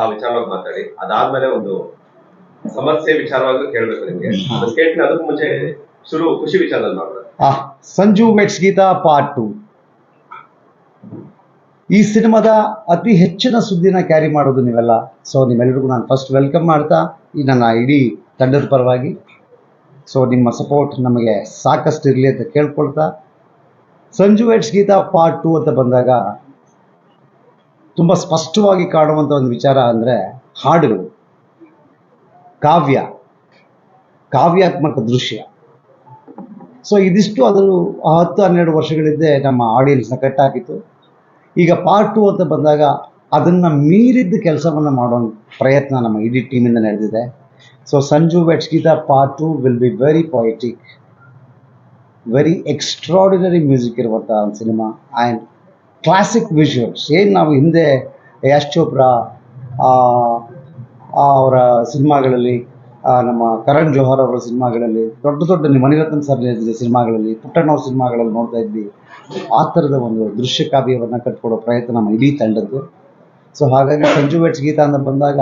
ಆ ವಿಚಾರವಾಗಿ ಮಾತಾಡಿ. ಅದಾದ್ಮೇಲೆ ಒಂದು ಸಮಸ್ಯೆ ವಿಚಾರವಾಗಿ ಕೇಳಬೇಕು ನಿಮಗೆ. ಅದು ಕೇಳ್ತೀನಿ ಅದಕ್ಕೂ ಮುಂಚೆ ಶುರು ಖುಷಿ ವಿಚಾರದಲ್ಲಿ ಮಾಡೋಣ Sanju weds Geetha part two ಈ ಸಿನಿಮಾದ ಅತಿ ಹೆಚ್ಚಿನ ಸುದ್ದಿನ ಕ್ಯಾರಿ ಮಾಡೋದು ನೀವೆಲ್ಲ. ಸೊ ನಿಮ್ಮೆಲ್ಲರಿಗೂ ನಾನು ಫಸ್ಟ್ ವೆಲ್ಕಮ್ ಮಾಡ್ತಾ ಈ ನನ್ನ ಇಡೀ ತಂಡದ ಪರವಾಗಿ. ಸೊ ನಿಮ್ಮ ಸಪೋರ್ಟ್ ನಮಗೆ ಸಾಕಷ್ಟು ಇರಲಿ ಅಂತ ಕೇಳ್ಕೊಳ್ತಾ. Sanju weds Geetha part two ಅಂತ ಬಂದಾಗ ತುಂಬ ಸ್ಪಷ್ಟವಾಗಿ ಕಾಣುವಂಥ ಒಂದು ವಿಚಾರ ಅಂದರೆ ಹಾಡುಗಳು. ಕಾವ್ಯ. ಕಾವ್ಯಾತ್ಮಕ ದೃಶ್ಯ. ಸೊ ಇದಿಷ್ಟು ಅದು ಹತ್ತು, ಹನ್ನೆರಡು ವರ್ಷಗಳಿಂದ ನಮ್ಮ ಆಡಿಯನ್ಸ್ನ ಕಟ್ಟಾಕಿತ್ತು ಈಗ ಪಾರ್ಟ್ ಟು ಅಂತ ಬಂದಾಗ ಅದನ್ನು ಮೀರಿದ್ದ ಕೆಲಸವನ್ನು ಮಾಡೋ ಪ್ರಯತ್ನ ನಮ್ಮ ಇಡೀ ಟೀಮಿಂದ ನಡೆದಿದೆ. So Sanju weds Geetha part two will be very poetic very extraordinary music ಇರುವಂಥ ಒಂದು ಸಿನಿಮಾ. ಆ್ಯಂಡ್ ಕ್ಲಾಸಿಕ್ ವಿಷುವಲ್ಸ್ ಏನು ನಾವು ಹಿಂದೆ ಯಶ್ ಚೋಪ್ರಾ ಅವರ ಸಿನಿಮಾಗಳಲ್ಲಿ ನಮ್ಮ ಕರಣ್ ಜೋಹರ್ ಅವರ ಸಿನಿಮಾಗಳಲ್ಲಿ, ದೊಡ್ಡ ದೊಡ್ಡ ಮಣಿರತ್ನ ಸರ್ ಸಿನಿಮಾಗಳಲ್ಲಿ, ಪುಟ್ಟಣ್ಣವ್ರ ಸಿನಿಮಾಗಳಲ್ಲಿ ನೋಡ್ತಾ ಇದ್ವಿ. ಆ ಥರದ ಒಂದು ದೃಶ್ಯ ಕಾವ್ಯವನ್ನು ಕಟ್ಕೊಡೋ ಪ್ರಯತ್ನ ನಮ್ಮ ಇಡೀ ತಂಡದ್ದು. ಸೊ ಹಾಗಾಗಿ ಸಂಜು ವೆಟ್ಸ್ ಗೀತಾ ಅಂತ ಬಂದಾಗ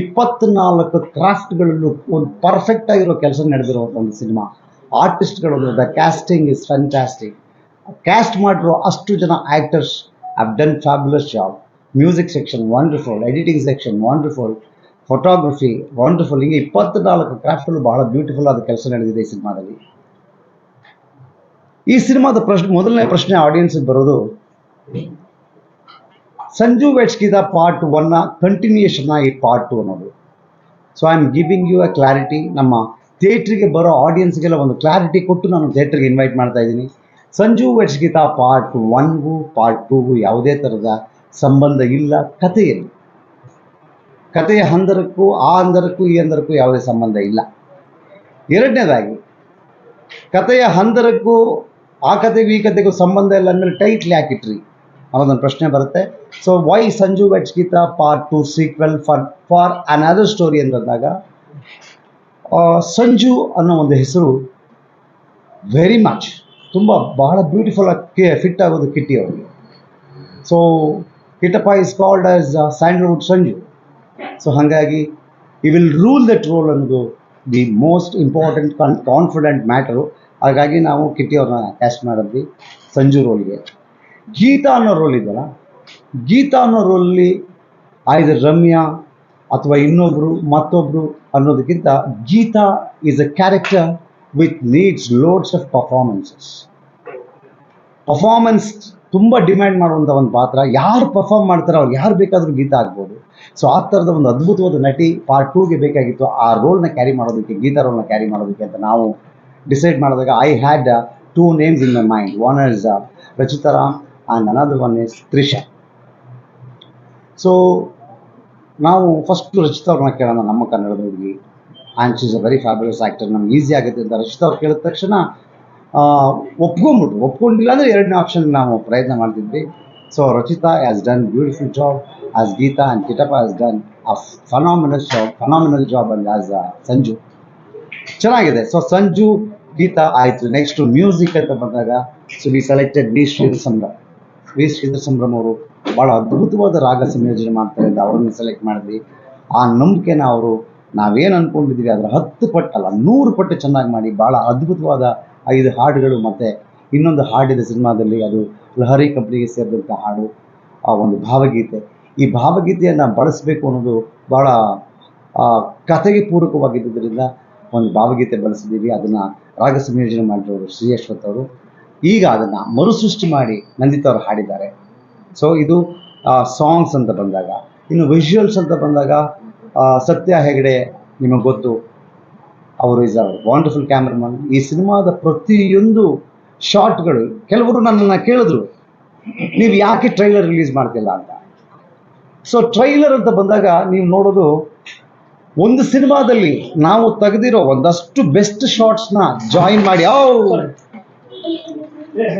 ಇಪ್ಪತ್ನಾಲ್ಕು ಕ್ರಾಫ್ಟ್ಗಳಲ್ಲೂ ಒಂದು ಪರ್ಫೆಕ್ಟ್ ಆಗಿರೋ ಕೆಲಸ ನಡೆದಿರುವಂಥ ಒಂದು cinema. ಆರ್ಟಿಸ್ಟ್ಗಳು the casting is fantastic cast ಮಾಡಿರೋ ಅಷ್ಟು ಜನ actors have done fabulous job. Music section wonderful editing section wonderful photography wonderful ಹಿಂಗೆ ಇಪ್ಪತ್ನಾಲ್ಕು ಕ್ರಾಫ್ಟ್ಗಳು ಬಹಳ ಬ್ಯೂಟಿಫುಲ್ ಆದ ಕೆಲಸ ನಡೆದಿದೆ ಈ ಸಿನಿಮಾದಲ್ಲಿ ಈ ಸಿನಿಮಾದ ಪ್ರಶ್ನೆ ಮೊದಲನೇ ಪ್ರಶ್ನೆ ಆಡಿಯನ್ಸ್ಗೆ ಬರೋದು ಸಂಜು ವೆಟ್ಸ್ಕಿದ ಪಾರ್ಟ್ ಒನ್ನ ಕಂಟಿನ್ಯೂಷನ್ ಈ ಪಾರ್ಟ್ ಟು ಅನ್ನೋದು so I am giving you a clarity ನಮ್ಮ ಥಿಯೇಟ್ರಿಗೆ ಬರೋ ಆಡಿಯನ್ಸ್ಗೆಲ್ಲ ಒಂದು ಕ್ಲಾರಿಟಿ ಕೊಟ್ಟು ನಾನು ಥಿಯೇಟ್ರಿಗೆ ಇನ್ವೈಟ್ ಮಾಡ್ತಾ ಇದ್ದೀನಿ ಸಂಜು ವೆಟ್ಸ್ ಗೀತಾ ಪಾರ್ಟ್ ಒನ್ಗೂ ಪಾರ್ಟ್ ಟೂಗೂ ಯಾವುದೇ ಥರದ ಸಂಬಂಧ ಇಲ್ಲ ಕಥೆಯಲ್ಲಿ ಕಥೆಯ ಹಂದರಕ್ಕೂ, ಆ ಹಂದರಕ್ಕೂ, ಈ ಹಂದರಕ್ಕೂ ಯಾವುದೇ ಸಂಬಂಧ ಇಲ್ಲ. ಎರಡನೇದಾಗಿ, ಕಥೆಯ ಹಂದರಕ್ಕೂ, ಆ ಕಥೆಗೂ, ಈ ಕಥೆಗೂ ಸಂಬಂಧ ಇಲ್ಲ ಅಂದಮೇಲೆ ಟೈಟ್ಲ್ ಯಾಕಿಟ್ರಿ ಅನ್ನೋದೊಂದು ಪ್ರಶ್ನೆ ಬರುತ್ತೆ. So why Sanju weds Geetha part two sequel for for another story ಅಂತಂದಾಗ ಸಂಜು ಅನ್ನೋ ಒಂದು ಹೆಸರು ವೆರಿ ಮಚ್ ತುಂಬ ಬಹಳ ಬ್ಯೂಟಿಫುಲ್ ಆಗಿ ಫಿಟ್ ಆಗೋದು ಕಿಟ್ಟಿ ಅವರಿಗೆ. So Kittappa is called as Sandalwood Sanju so ಹಾಗಾಗಿ ಈ ವಿಲ್ ರೂಲ್ ದಟ್ ರೋಲ್ ಅನ್ನೋದು the most important con confident matter ಹಾಗಾಗಿ ನಾವು ಕಿಟ್ಟಿ ಅವ್ರನ್ನ ಕ್ಯಾಸ್ಟ್ ಮಾಡಿದ್ವಿ ಸಂಜು ರೋಲ್ಗೆ ಗೀತಾ ಅನ್ನೋ ರೋಲ್ ಇದೆಯಲ್ಲ, ಗೀತಾ ಅನ್ನೋ ರೋಲಲ್ಲಿ ಆಯ್ದ ರಮ್ಯಾ ಅಥವಾ ಇನ್ನೊಬ್ಬರು ಮತ್ತೊಬ್ಬರು ಅನ್ನೋದಕ್ಕಿಂತ Geetha is a character with needs loads of performances performance ತುಂಬ ಡಿಮ್ಯಾಂಡ್ ಮಾಡುವಂಥ ಒಂದು ಪಾತ್ರ. ಯಾರು ಪರ್ಫಾರ್ಮ್ ಮಾಡ್ತಾರೋ ಅವ್ರು ಯಾರು ಬೇಕಾದರೂ ಗೀತಾ ಆಗ್ಬೋದು ಸೊ ಆ ಥರದ ಒಂದು ಅದ್ಭುತವಾದ ನಟಿ ಪಾರ್ಟ್ ಟೂಗೆ ಬೇಕಾಗಿತ್ತು. ಆ ರೋಲ್ನ ಕ್ಯಾರಿ ಮಾಡೋದಕ್ಕೆ, ಗೀತಾ ರೋಲ್ನ ಕ್ಯಾರಿ ಮಾಡೋದಕ್ಕೆ ಅಂತ ನಾವು ಡಿಸೈಡ್ ಮಾಡಿದಾಗ I had two names in my mind one is Rachita Ram and another one is Trisha so ನಾವು ಫಸ್ಟ್ ರಚಿತಾ ಅವ್ರನ್ನ ಕೇಳೋಣ, ನಮ್ಮ ಕನ್ನಡದ ಹುಡುಗಿ and she's a very fabulous actor ನಮ್ಗೆ ಈಸಿ ಆಗುತ್ತೆ ಅಂತ ರಚಿತಾ ಅವ್ರು ಕೇಳಿದ ತಕ್ಷಣ ಒಪ್ಕೊಂಬಿಟ್ರು ಒಪ್ಕೊಂಡಿಲ್ಲ ಅಂದರೆ ಎರಡನೇ ಆಪ್ಷನ್ ನಾವು ಪ್ರಯತ್ನ ಮಾಡ್ತಿದ್ವಿ. So Rachita has done beautiful job as Geetha and Kittappa has done a phenomenal job phenomenal job and as Sanju ಚೆನ್ನಾಗಿದೆ. ಸೊ ಸಂಜು ಗೀತಾ ಆಯಿತು. ನೆಕ್ಸ್ಟ್ ಮ್ಯೂಸಿಕ್ ಅಂತ ಬಂದಾಗ so we selected V Shridhar Sambhram V Shridhar Sambhram ಅವರು ಭಾಳ ಅದ್ಭುತವಾದ ರಾಗ ಸಂಯೋಜನೆ ಮಾಡ್ತಾರೆ ಅಂತ ಅವರನ್ನು ಸೆಲೆಕ್ಟ್ ಮಾಡಿದ್ವಿ. ಆ ನಂಬಿಕೆನ ಅವರು ನಾವೇನು ಅಂದ್ಕೊಂಡಿದ್ದೀವಿ ಅದರ ಹತ್ತು ಪಟ್ಟಲ್ಲ ನೂರು ಪಟ್ಟು ಚೆನ್ನಾಗಿ ಮಾಡಿ ಭಾಳ ಅದ್ಭುತವಾದ ಐದು ಹಾಡುಗಳು ಮತ್ತು ಇನ್ನೊಂದು ಹಾಡಿದ ಸಿನಿಮಾದಲ್ಲಿ ಅದು ಲಹರಿ ಕಂಪ್ನಿಗೆ ಸೇರಿದಂಥ ಹಾಡು, ಆ ಒಂದು ಭಾವಗೀತೆ. ಈ ಭಾವಗೀತೆಯನ್ನು ಬಳಸಬೇಕು ಅನ್ನೋದು ಭಾಳ ಕಥೆಗೆ ಪೂರಕವಾಗಿದ್ದರಿಂದ ಒಂದು ಭಾವಗೀತೆ ಬಳಸಿದ್ದೀವಿ. ಅದನ್ನು ರಾಗ ಸಂಯೋಜನೆ ಮಾಡಿರೋರು ಶ್ರೀ ಅಶ್ವಥ್ ಅವರು. ಈಗ ಅದನ್ನು ಮರುಸೃಷ್ಟಿ ಮಾಡಿ ನಂದಿತ ಅವರು ಹಾಡಿದ್ದಾರೆ. ಸೊ ಇದು ಸಾಂಗ್ಸ್ ಅಂತ ಬಂದಾಗ, ಇನ್ನು ವಿಜುವಲ್ಸ್ ಅಂತ ಬಂದಾಗ ಸತ್ಯ ಹೆಗಡೆ ನಿಮಗೆ ಗೊತ್ತು. ಅವರು ಇಸ್ ಅ ವಂಡರ್ಫುಲ್ ಕ್ಯಾಮ್ರಾಮನ್ ಈ ಸಿನಿಮಾದ ಪ್ರತಿಯೊಂದು ಶಾರ್ಟ್ಗಳು ಕೆಲವರು ನನ್ನನ್ನು ಕೇಳಿದ್ರು, ನೀವು ಯಾಕೆ ಟ್ರೈಲರ್ ರಿಲೀಸ್ ಮಾಡ್ತಿಲ್ಲ ಅಂತ? ಸೊ ಟ್ರೈಲರ್ ಅಂತ ಬಂದಾಗ ನೀವು ನೋಡೋದು, ಒಂದು ಸಿನಿಮಾದಲ್ಲಿ ನಾವು ತೆಗೆದಿರೋ ಒಂದಷ್ಟು ಬೆಸ್ಟ್ ಶಾರ್ಟ್ಸ್ನ ಜಾಯಿನ್ ಮಾಡಿ